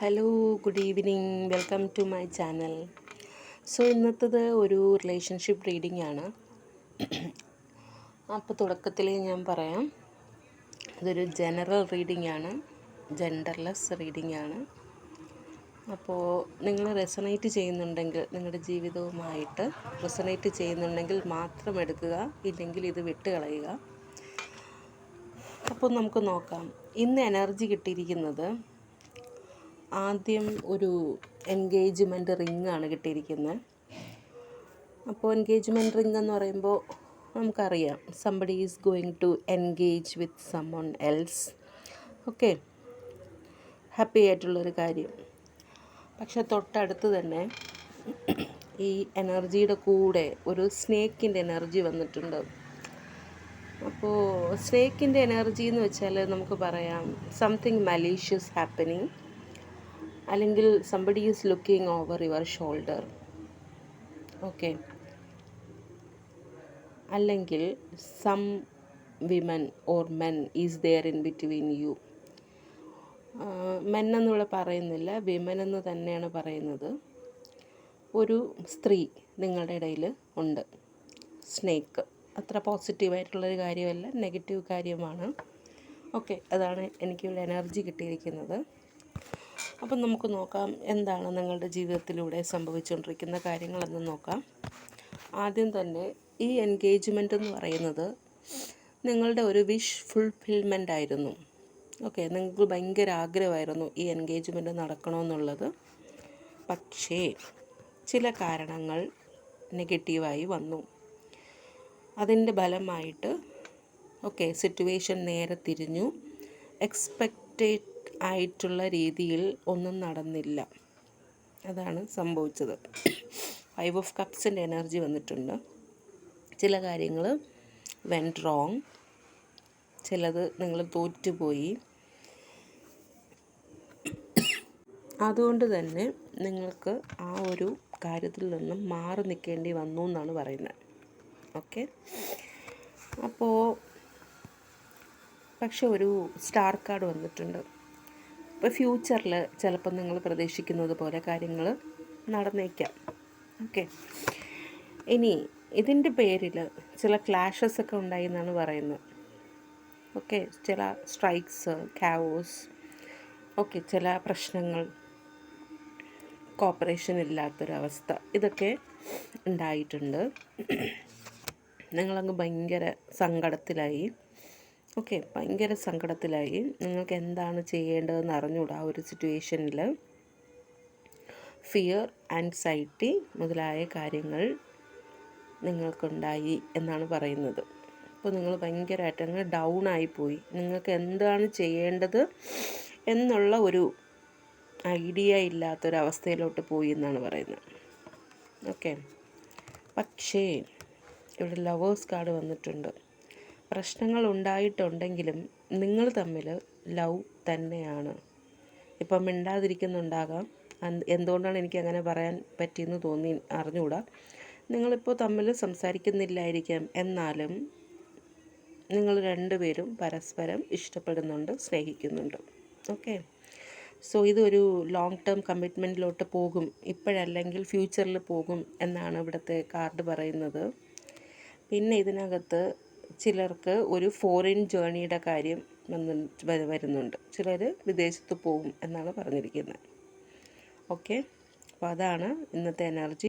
Hello good evening welcome to my channel so ഇന്നത്തത് ഒരു relationship reading ആണ്. അപ്പോൾ തുടക്കത്തിൽ ഞാൻ പറയാം. ഇതൊരു ജനറൽ റീഡിംഗ് ആണ്. ജെൻഡർലെസ് റീഡിംഗ് ആണ്. അപ്പോൾ നിങ്ങൾ റെസണേറ്റ് ചെയ്യുന്നുണ്ടെങ്കിൽ നിങ്ങളുടെ ജീവിതവുമായിട്ട് റെസണേറ്റ് ചെയ്യുന്നുണ്ടെങ്കിൽ മാത്രം എടുക്കുക ഇല്ലെങ്കിൽ ഇത് വിട്ട് കളയുക. അപ്പോൾ നമുക്ക് നോക്കാം. ഇന്ന് എനർജി കിട്ടിയിരിക്കുന്നത് ആദ്യം ഒരു എൻഗേജ്മെന്റ് റിങ്ങാണ് കിട്ടിയിരിക്കുന്നത് അപ്പോൾ എൻഗേജ്മെന്റ് റിംഗ് എന്ന് പറയുമ്പോൾ നമുക്കറിയാം somebody is going to engage with someone else okay happy ആയിട്ടുള്ളൊരു കാര്യം. പക്ഷെ തൊട്ടടുത്ത് തന്നെ ഈ എനർജിയുടെ കൂടെ ഒരു സ്നേക്കിന്റെ എനർജി വന്നിട്ടുണ്ട്. അപ്പോൾ സ്നേക്കിന്റെ എനർജി എന്ന് വെച്ചാൽ നമുക്ക് പറയാം സംതിങ് മലീഷ്യസ് ഹാപ്പനിങ് അല്ലെങ്കിൽ somebody is looking over your shoulder okay അല്ലെങ്കിൽ some women or men is there in between you men എന്നിവിടെ പറയുന്നില്ല. വിമൻ എന്ന് തന്നെയാണ് പറയുന്നത്. ഒരു സ്ത്രീ നിങ്ങളുടെ ഇടയിൽ ഉണ്ട്. സ്നേക്ക് അത്ര പോസിറ്റീവായിട്ടുള്ളൊരു കാര്യമല്ല. നെഗറ്റീവ് കാര്യമാണ്. ഓക്കെ അതാണ് എനിക്കുള്ള എനർജി കിട്ടിയിരിക്കുന്നത്. അപ്പം നമുക്ക് നോക്കാം എന്താണ് നിങ്ങളുടെ ജീവിതത്തിലൂടെ സംഭവിച്ചുകൊണ്ടിരിക്കുന്ന കാര്യങ്ങളെന്ന് നോക്കാം. ആദ്യം തന്നെ ഈ എൻഗേജ്മെന്റ് എന്ന് പറയുന്നത് നിങ്ങളുടെ ഒരു വിഷ് ഫുൾഫിൽമെന്റ് ആയിരുന്നു. ഓക്കെ നിങ്ങൾക്ക് ഭയങ്കര ആഗ്രഹമായിരുന്നു ഈ എൻഗേജ്മെന്റ് നടക്കണമെന്നുള്ളത്. പക്ഷേ ചില കാരണങ്ങൾ നെഗറ്റീവായി വന്നു. അതിന്റെ ഫലമായിട്ട് ഓക്കെ സിറ്റുവേഷൻ നേരെ തിരിഞ്ഞു. എക്സ്പെക്റ്റഡ് ആയിട്ടുള്ള രീതിയിൽ ഒന്നും നടന്നില്ല. അതാണ് സംഭവിച്ചത്. ഫൈവ് ഓഫ് കപ്സിന്റെ എനർജി വന്നിട്ടുണ്ട്. ചില കാര്യങ്ങൾ വെൻ റോങ് ചിലത് നിങ്ങൾ തോറ്റുപോയി. അതുകൊണ്ട് തന്നെ നിങ്ങൾക്ക് ആ ഒരു കാര്യത്തിൽ നിന്നും മാറി നിൽക്കേണ്ടി വന്നു എന്നാണ് പറയുന്നത്. ഓക്കെ അപ്പോൾ പക്ഷെ ഒരു സ്റ്റാർ കാർഡ് വന്നിട്ടുണ്ട്. ഇപ്പോൾ ഫ്യൂച്ചറിൽ ചിലപ്പോൾ നിങ്ങൾ പ്രതീക്ഷിക്കുന്നത് പോലെ കാര്യങ്ങൾ നടന്നേക്കാം. ഓക്കെ ഇനി ഇതിന്റെ പേരിൽ ചില ക്ലാഷസ് ഒക്കെ ഉണ്ടായി എന്നാണ് പറയുന്നത്. ഓക്കെ ചില സ്ട്രൈക്സ് കാവോസ് ഓക്കെ ചില പ്രശ്നങ്ങൾ കോപ്പറേഷൻ ഇല്ലാത്തൊരവസ്ഥ ഇതൊക്കെ ഉണ്ടായിട്ടുണ്ട്. നിങ്ങളങ്ങ് ഭയങ്കര സങ്കടത്തിലായി. ഓക്കെ ഭയങ്കര സങ്കടത്തിലായി. നിങ്ങൾക്ക് എന്താണ് ചെയ്യേണ്ടതെന്ന് അറിഞ്ഞുകൂടാ ഒരു സിറ്റുവേഷനിൽ ഫിയർ ആൻസൈറ്റി മുതലായ കാര്യങ്ങൾ നിങ്ങൾക്കുണ്ടായി എന്നാണ് പറയുന്നത്. അപ്പോൾ നിങ്ങൾ ഭയങ്കരമായിട്ട് അങ്ങ് ഡൗൺ ആയിപ്പോയി നിങ്ങൾക്ക് എന്താണ് ചെയ്യേണ്ടത് എന്നുള്ള ഒരു ഐഡിയ ഇല്ലാത്തൊരവസ്ഥയിലോട്ട് പോയി എന്നാണ് പറയുന്നത്. ഓക്കെ. പക്ഷേ ഇവിടെ ലവേഴ്സ് കാർഡ് വന്നിട്ടുണ്ട്. പ്രശ്നങ്ങൾ ഉണ്ടായിട്ടുണ്ടെങ്കിലും നിങ്ങൾ തമ്മിൽ ലവ് തന്നെയാണ്. ഇപ്പം മിണ്ടാതിരിക്കുന്നുണ്ടാകാം. എന്തുകൊണ്ടാണ് എനിക്ക് അങ്ങനെ പറയാൻ പറ്റിയെന്ന് തോന്നി അറിഞ്ഞുകൂടാ. നിങ്ങളിപ്പോൾ തമ്മിൽ സംസാരിക്കുന്നില്ലായിരിക്കാം. എന്നാലും നിങ്ങൾ രണ്ടുപേരും പരസ്പരം ഇഷ്ടപ്പെടുന്നുണ്ട് സ്നേഹിക്കുന്നുണ്ട്. ഓക്കെ? സോ ഇതൊരു ലോങ് ടേം കമ്മിറ്റ്മെന്റിലോട്ട് പോകും. ഇപ്പോഴല്ലെങ്കിൽ ഫ്യൂച്ചറിൽ പോകും എന്നാണ് ഇവിടുത്തെ കാർഡ് പറയുന്നത്. പിന്നെ ഇതിനകത്ത് ചിലർക്ക് ഒരു ഫോറിൻ ജേണിയുടെ കാര്യം വന്ന് വരുന്നുണ്ട്. ചിലർ വിദേശത്ത് പോകും എന്നാണ് പറഞ്ഞിരിക്കുന്നത്. ഓക്കെ അപ്പോൾ അതാണ് ഇന്നത്തെ എനർജി